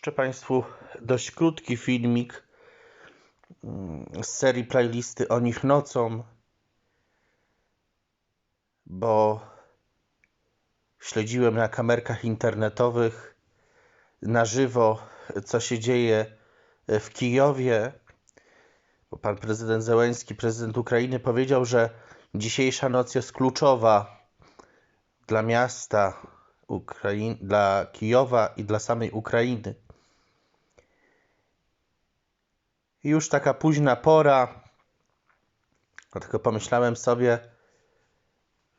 Puszczę Państwu dość krótki filmik mm, z serii playlisty o nich nocą, bo śledziłem na kamerkach internetowych na żywo, co się dzieje w Kijowie. Bo pan prezydent Zełenski, prezydent Ukrainy, powiedział, że dzisiejsza noc jest kluczowa dla miasta, Ukrain dla Kijowa i dla samej Ukrainy. I już taka późna pora, dlatego pomyślałem sobie,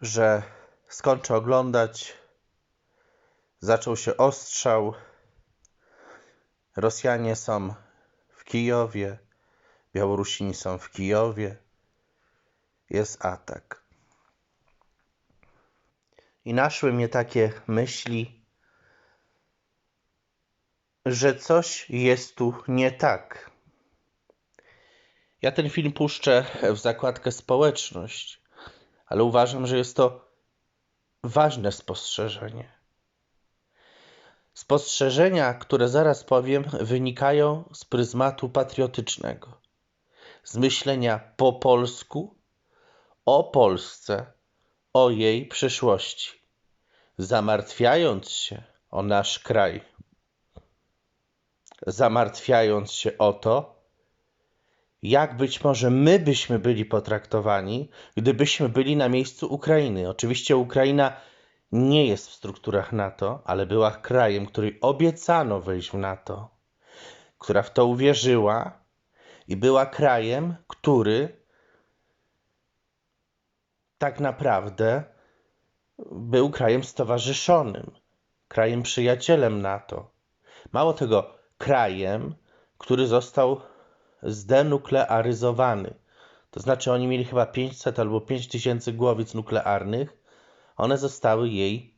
że skończę oglądać. Zaczął się ostrzał. Rosjanie są w Kijowie, Białorusini są w Kijowie. Jest atak. I naszły mnie takie myśli, że coś jest tu nie tak. Ja ten film puszczę w zakładkę społeczność, ale uważam, że jest to ważne spostrzeżenie. Spostrzeżenia, które zaraz powiem, wynikają z pryzmatu patriotycznego, z myślenia po polsku, o Polsce, o jej przyszłości, zamartwiając się o nasz kraj, zamartwiając się o to, jak być może my byśmy byli potraktowani, gdybyśmy byli na miejscu Ukrainy. Oczywiście Ukraina nie jest w strukturach NATO, ale była krajem, której obiecano wejść w NATO, która w to uwierzyła i była krajem, który tak naprawdę był krajem stowarzyszonym, krajem przyjacielem NATO. Mało tego, krajem, który został zdenuklearyzowany. To znaczy, oni mieli chyba 500 albo 5000 głowic nuklearnych. One zostały jej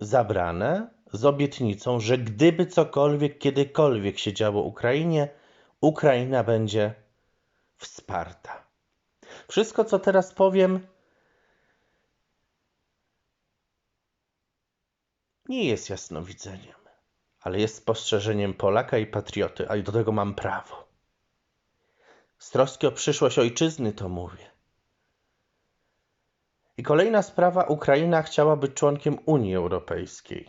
zabrane z obietnicą, że gdyby cokolwiek, kiedykolwiek się działo Ukrainie, Ukraina będzie wsparta. Wszystko, co teraz powiem, nie jest jasnowidzeniem, ale jest spostrzeżeniem Polaka i patrioty, a i do tego mam prawo. Z troski o przyszłość ojczyzny to mówię. I kolejna sprawa: Ukraina chciała być członkiem Unii Europejskiej.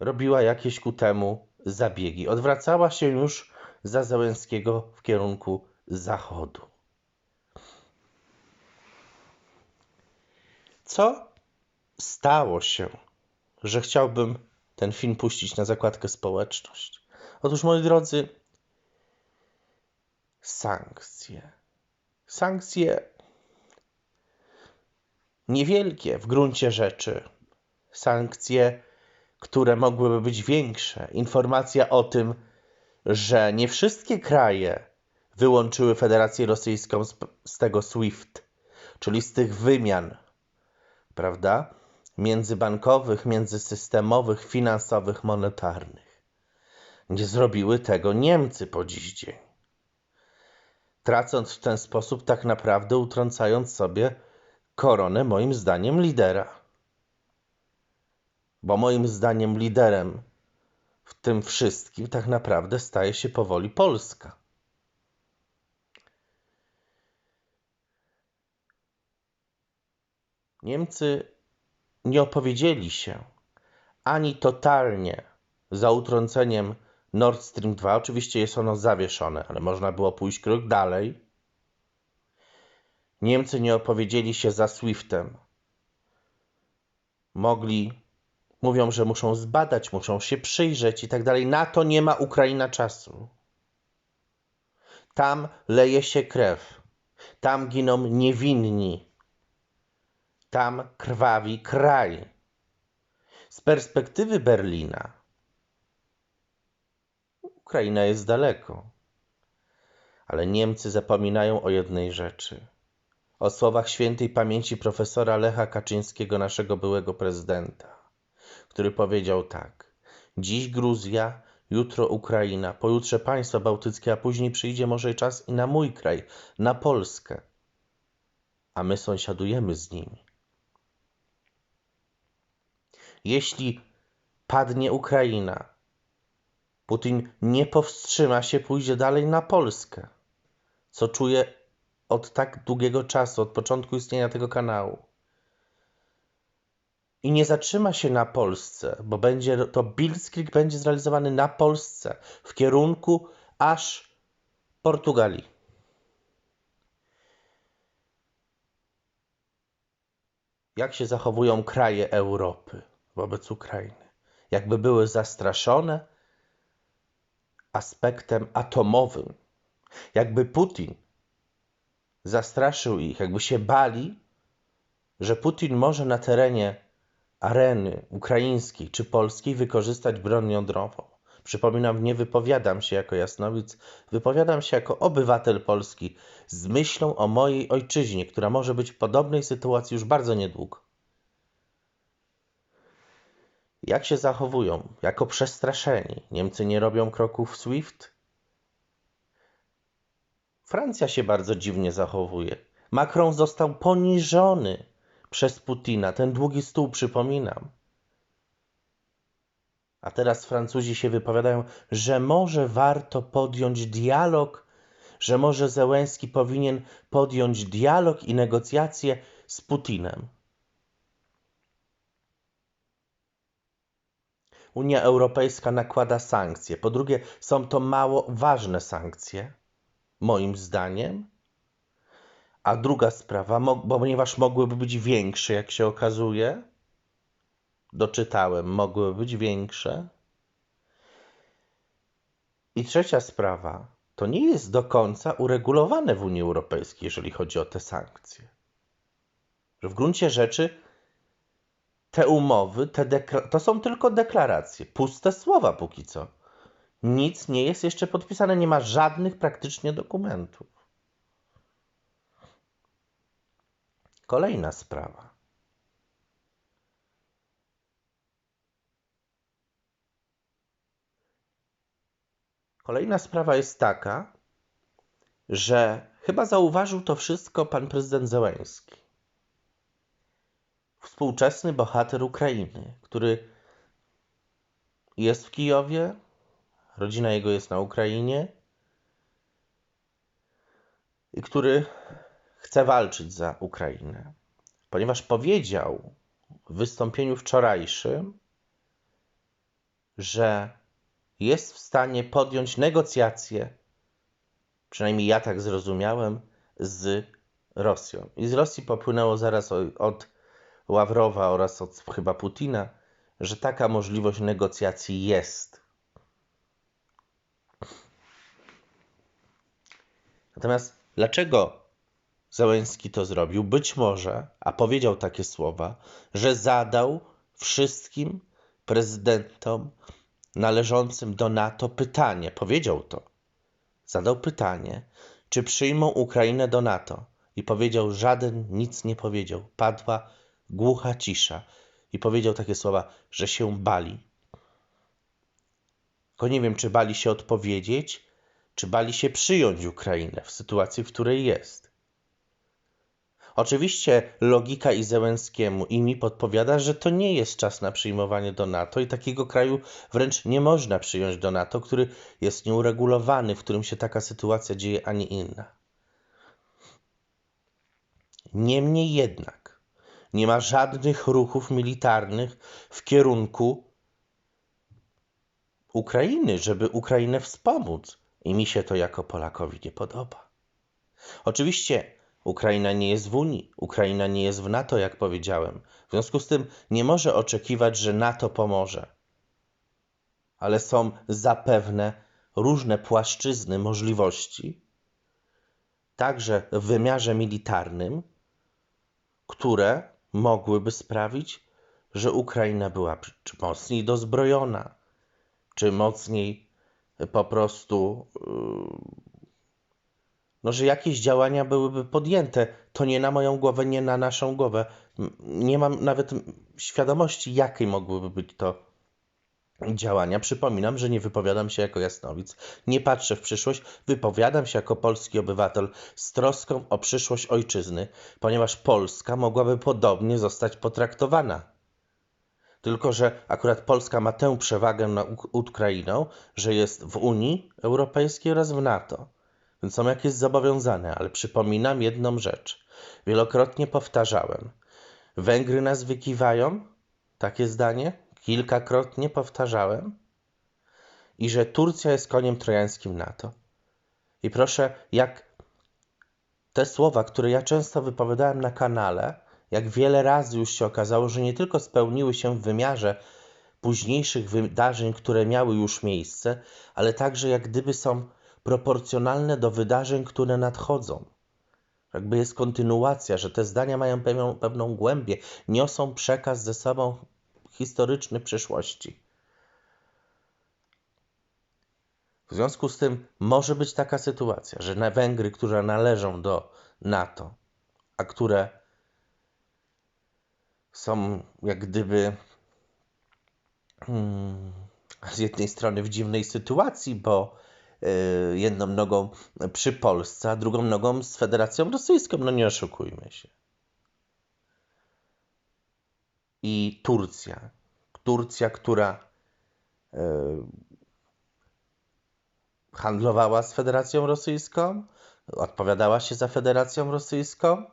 Robiła jakieś ku temu zabiegi. Odwracała się już za Załęskiego w kierunku Zachodu. Co stało się, że chciałbym ten film puścić na zakładkę społeczność? Otóż, moi drodzy, sankcje. Sankcje niewielkie w gruncie rzeczy. Sankcje, które mogłyby być większe. Informacja o tym, że nie wszystkie kraje wyłączyły Federację Rosyjską z, z tego SWIFT, czyli z tych wymian, prawda? Międzybankowych, międzysystemowych, finansowych, monetarnych. Nie zrobiły tego Niemcy po dziś dzień. Tracąc w ten sposób, tak naprawdę utrącając sobie koronę, moim zdaniem, lidera. Bo moim zdaniem liderem w tym wszystkim tak naprawdę staje się powoli Polska. Niemcy nie opowiedzieli się ani totalnie za utrąceniem Nord Stream 2. Oczywiście jest ono zawieszone, ale można było pójść krok dalej. Niemcy nie opowiedzieli się za SWIFTem. Mogli, mówią, że muszą zbadać, muszą się przyjrzeć i tak dalej. Na to nie ma Ukraina czasu. Tam leje się krew. Tam giną niewinni tam krwawi kraj. Z perspektywy Berlina Ukraina jest daleko. Ale Niemcy zapominają o jednej rzeczy. O słowach świętej pamięci profesora Lecha Kaczyńskiego, naszego byłego prezydenta, który powiedział tak: Dziś Gruzja, jutro Ukraina, pojutrze państwa bałtyckie, a później przyjdzie może czas i na mój kraj, na Polskę. A my sąsiadujemy z nimi. Jeśli padnie Ukraina, Putin nie powstrzyma się, pójdzie dalej na Polskę, co czuje od tak długiego czasu, od początku istnienia tego kanału. I nie zatrzyma się na Polsce, bo będzie to Blitzkrieg będzie zrealizowany na Polsce w kierunku aż Portugalii. Jak się zachowują kraje Europy wobec Ukrainy? Jakby były zastraszone aspektem atomowym. Jakby Putin zastraszył ich, jakby się bali, że Putin może na terenie areny ukraińskiej czy polskiej wykorzystać broń jądrową. Przypominam, nie wypowiadam się jako jasnowic, wypowiadam się jako obywatel Polski z myślą o mojej ojczyźnie, która może być w podobnej sytuacji już bardzo niedługo. Jak się zachowują? Jako przestraszeni. Niemcy nie robią kroków SWIFT? Francja się bardzo dziwnie zachowuje. Macron został poniżony przez Putina. Ten długi stół przypominam. A teraz Francuzi się wypowiadają, że może warto podjąć dialog, że może Zełenski powinien podjąć dialog i negocjacje z Putinem. Unia Europejska nakłada sankcje. Po drugie, są to mało ważne sankcje, moim zdaniem. A druga sprawa, bo ponieważ mogłyby być większe, jak się okazuje, doczytałem, mogły być większe. I trzecia sprawa, to nie jest do końca uregulowane w Unii Europejskiej, jeżeli chodzi o te sankcje. W gruncie rzeczy te umowy, te to są tylko deklaracje, puste słowa póki co. Nic nie jest jeszcze podpisane, nie ma żadnych praktycznie dokumentów. Kolejna sprawa. Kolejna sprawa jest taka, że chyba zauważył to wszystko pan prezydent Zełenski. Współczesny bohater Ukrainy, który jest w Kijowie, rodzina jego jest na Ukrainie i który chce walczyć za Ukrainę, ponieważ powiedział w wystąpieniu wczorajszym, że jest w stanie podjąć negocjacje, przynajmniej ja tak zrozumiałem, z Rosją. I z Rosji popłynęło zaraz od Ławrowa oraz od chyba Putina, że taka możliwość negocjacji jest. Natomiast dlaczego Załęski to zrobił? Być może, a powiedział takie słowa, że zadał wszystkim prezydentom należącym do NATO pytanie, powiedział to, zadał pytanie, czy przyjmą Ukrainę do NATO. I powiedział, żaden nic nie powiedział. Padła głucha cisza. I powiedział takie słowa, że się bali. Tylko nie wiem, czy bali się odpowiedzieć, czy bali się przyjąć Ukrainę w sytuacji, w której jest. Oczywiście logika i Zełenskiemu i mi podpowiada, że to nie jest czas na przyjmowanie do NATO i takiego kraju wręcz nie można przyjąć do NATO, który jest nieuregulowany, w którym się taka sytuacja dzieje, a nie inna. Niemniej jednak nie ma żadnych ruchów militarnych w kierunku Ukrainy, żeby Ukrainę wspomóc. I mi się to jako Polakowi nie podoba. Oczywiście Ukraina nie jest w Unii, Ukraina nie jest w NATO, jak powiedziałem. W związku z tym nie może oczekiwać, że NATO pomoże. Ale są zapewne różne płaszczyzny możliwości, także w wymiarze militarnym, które mogłyby sprawić, że Ukraina była czy mocniej dozbrojona, czy mocniej po prostu yy, no, że jakieś działania byłyby podjęte. To nie na moją głowę, nie na naszą głowę. Nie mam nawet świadomości, jakie mogłyby być to działania. Przypominam, że nie wypowiadam się jako jasnowic, nie patrzę w przyszłość, wypowiadam się jako polski obywatel z troską o przyszłość ojczyzny, ponieważ Polska mogłaby podobnie zostać potraktowana Tylko, że akurat Polska ma tę przewagę nad Ukrainą, że jest w Unii Europejskiej oraz w NATO. Więc są jakieś zobowiązane, ale przypominam jedną rzecz. Wielokrotnie powtarzałem. Węgry nas wykiwają, takie zdanie, kilkakrotnie powtarzałem, i że Turcja jest koniem trojańskim NATO. I proszę, jak te słowa, które ja często wypowiadałem na kanale, jak wiele razy już się okazało, że nie tylko spełniły się w wymiarze późniejszych wydarzeń, które miały już miejsce, ale także jak gdyby są proporcjonalne do wydarzeń, które nadchodzą. Jakby jest kontynuacja, że te zdania mają pewną, pewną głębię, niosą przekaz ze sobą historyczny przyszłości. W związku z tym może być taka sytuacja, że na Węgry, które należą do NATO, a które są jak gdyby hmm, z jednej strony w dziwnej sytuacji, bo y, jedną nogą przy Polsce, a drugą nogą z Federacją Rosyjską. No nie oszukujmy się. I Turcja. Turcja, która y, handlowała z Federacją Rosyjską, odpowiadała się za Federacją Rosyjską,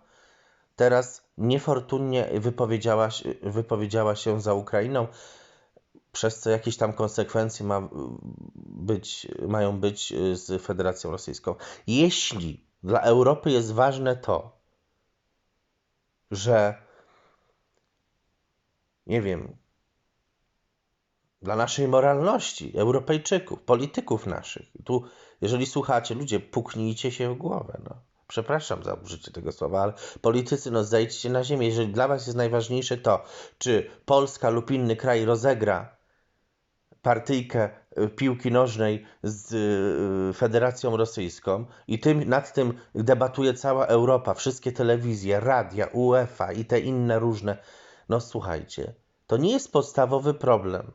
teraz niefortunnie wypowiedziała, wypowiedziała się za Ukrainą, przez co jakieś tam konsekwencje ma być, mają być z Federacją Rosyjską. Jeśli dla Europy jest ważne to, że nie wiem, dla naszej moralności, Europejczyków, polityków naszych. Tu, jeżeli słuchacie, ludzie, puknijcie się w głowę. No. Przepraszam za użycie tego słowa, ale politycy, no zejdźcie na ziemię. Jeżeli dla was jest najważniejsze to, czy Polska lub inny kraj rozegra partyjkę y, piłki nożnej z y, Federacją Rosyjską i tym, nad tym debatuje cała Europa, wszystkie telewizje, radia, UEFA i te inne różne. No słuchajcie, to nie jest podstawowy problem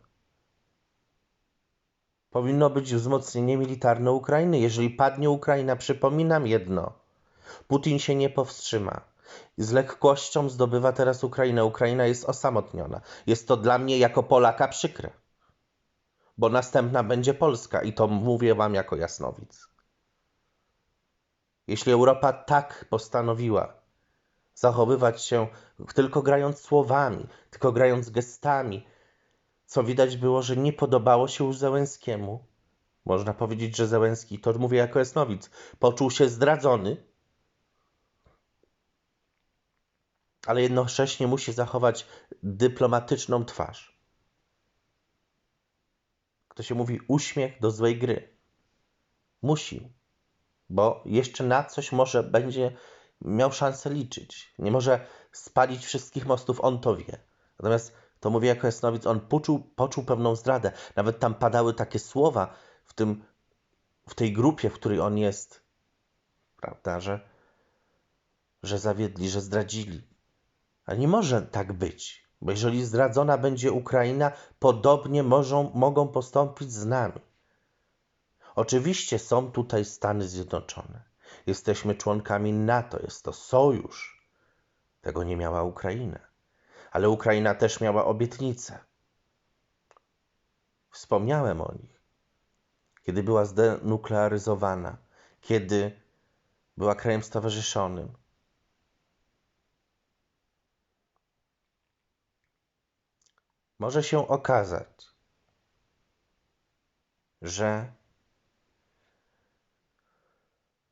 powinno być wzmocnienie militarne Ukrainy. Jeżeli padnie Ukraina, przypominam jedno: Putin się nie powstrzyma. Z lekkością zdobywa teraz Ukrainę. Ukraina jest osamotniona. Jest to dla mnie jako Polaka przykre, bo następna będzie Polska i to mówię Wam jako jasnowic. Jeśli Europa tak postanowiła zachowywać się tylko grając słowami, tylko grając gestami, co widać było, że nie podobało się już Zełenskiemu. Można powiedzieć, że Zełenski, to mówię jako Esnowic, poczuł się zdradzony, ale jednocześnie musi zachować dyplomatyczną twarz. Kto się mówi uśmiech do złej gry. Musi, bo jeszcze na coś może będzie miał szansę liczyć. Nie może spalić wszystkich mostów, on to wie. Natomiast to mówię jako jasnowic, on poczuł, poczuł pewną zdradę. Nawet tam padały takie słowa w, tym, w tej grupie, w której on jest, prawda, że, że zawiedli, że zdradzili. Ale nie może tak być, bo jeżeli zdradzona będzie Ukraina, podobnie możą, mogą postąpić z nami. Oczywiście są tutaj Stany Zjednoczone. Jesteśmy członkami NATO, jest to sojusz. Tego nie miała Ukraina ale Ukraina też miała obietnice. Wspomniałem o nich. Kiedy była zdenuklearyzowana, kiedy była krajem stowarzyszonym. Może się okazać, że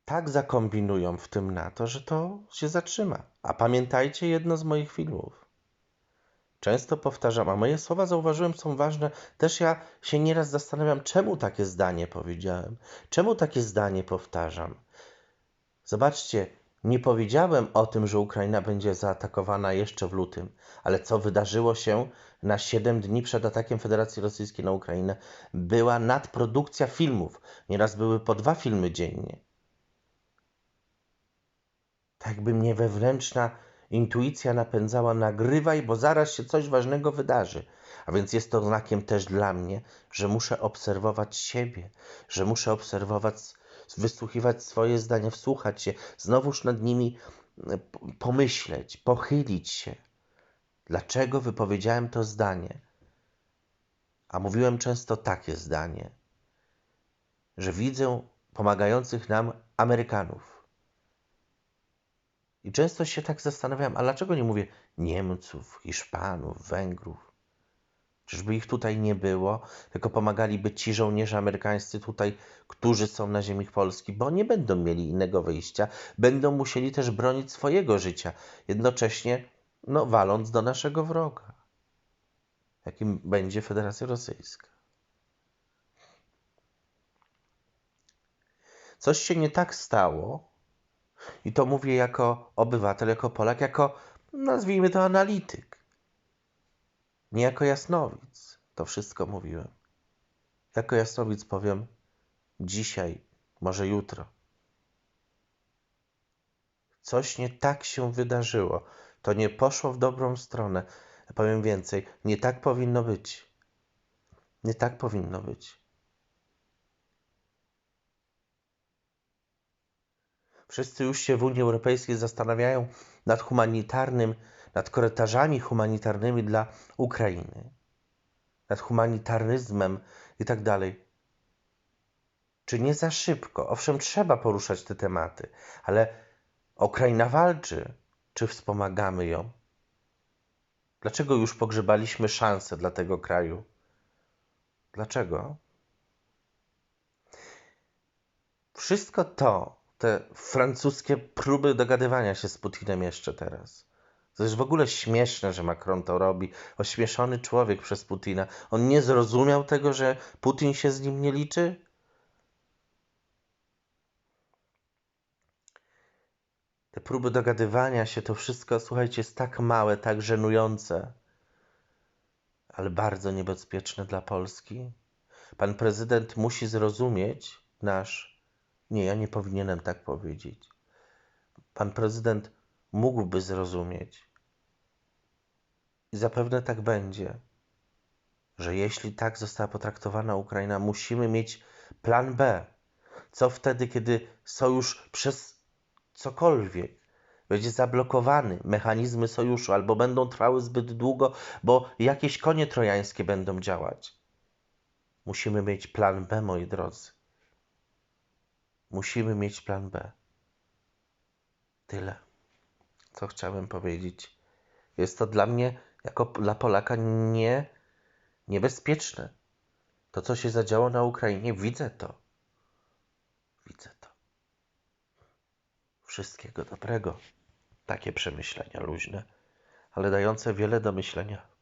tak zakombinują w tym NATO, że to się zatrzyma. A pamiętajcie jedno z moich filmów. Często powtarzam, a moje słowa zauważyłem są ważne. Też ja się nieraz zastanawiam, czemu takie zdanie powiedziałem, czemu takie zdanie powtarzam. Zobaczcie, nie powiedziałem o tym, że Ukraina będzie zaatakowana jeszcze w lutym, ale co wydarzyło się na 7 dni przed atakiem Federacji Rosyjskiej na Ukrainę? Była nadprodukcja filmów. Nieraz były po dwa filmy dziennie. Tak by mnie wewnętrzna Intuicja napędzała nagrywaj, bo zaraz się coś ważnego wydarzy. A więc jest to znakiem też dla mnie, że muszę obserwować siebie, że muszę obserwować, wysłuchiwać swoje zdania, wsłuchać się, znowuż nad nimi e, pomyśleć, pochylić się. Dlaczego wypowiedziałem to zdanie? A mówiłem często takie zdanie, że widzę pomagających nam Amerykanów. I często się tak zastanawiam, a dlaczego nie mówię Niemców, Hiszpanów, Węgrów? Czyżby ich tutaj nie było, tylko pomagaliby ci żołnierze amerykańscy tutaj, którzy są na ziemi Polski, bo nie będą mieli innego wyjścia, będą musieli też bronić swojego życia, jednocześnie no, waląc do naszego wroga, jakim będzie Federacja Rosyjska. Coś się nie tak stało, i to mówię jako obywatel, jako Polak, jako nazwijmy to analityk nie jako jasnowic. To wszystko mówiłem. Jako jasnowic powiem dzisiaj, może jutro. Coś nie tak się wydarzyło. To nie poszło w dobrą stronę. Powiem więcej, nie tak powinno być. Nie tak powinno być. Wszyscy już się w Unii Europejskiej zastanawiają nad humanitarnym nad korytarzami humanitarnymi dla Ukrainy, nad humanitaryzmem i tak dalej. Czy nie za szybko? Owszem, trzeba poruszać te tematy, ale Ukraina walczy. Czy wspomagamy ją? Dlaczego już pogrzebaliśmy szansę dla tego kraju? Dlaczego? Wszystko to, te francuskie próby dogadywania się z Putinem jeszcze teraz, to jest w ogóle śmieszne, że Macron to robi. Ośmieszony człowiek przez Putina. On nie zrozumiał tego, że Putin się z nim nie liczy? Te próby dogadywania się, to wszystko, słuchajcie, jest tak małe, tak żenujące, ale bardzo niebezpieczne dla Polski. Pan prezydent musi zrozumieć nasz. Nie, ja nie powinienem tak powiedzieć. Pan prezydent mógłby zrozumieć, i zapewne tak będzie, że jeśli tak została potraktowana Ukraina, musimy mieć plan B. Co wtedy, kiedy sojusz przez cokolwiek będzie zablokowany, mechanizmy sojuszu, albo będą trwały zbyt długo, bo jakieś konie trojańskie będą działać. Musimy mieć plan B, moi drodzy. Musimy mieć plan B. Tyle, co chciałem powiedzieć. Jest to dla mnie jako dla Polaka nie, niebezpieczne. To, co się zadziało na Ukrainie, widzę to. Widzę to. Wszystkiego dobrego. Takie przemyślenia luźne, ale dające wiele do myślenia.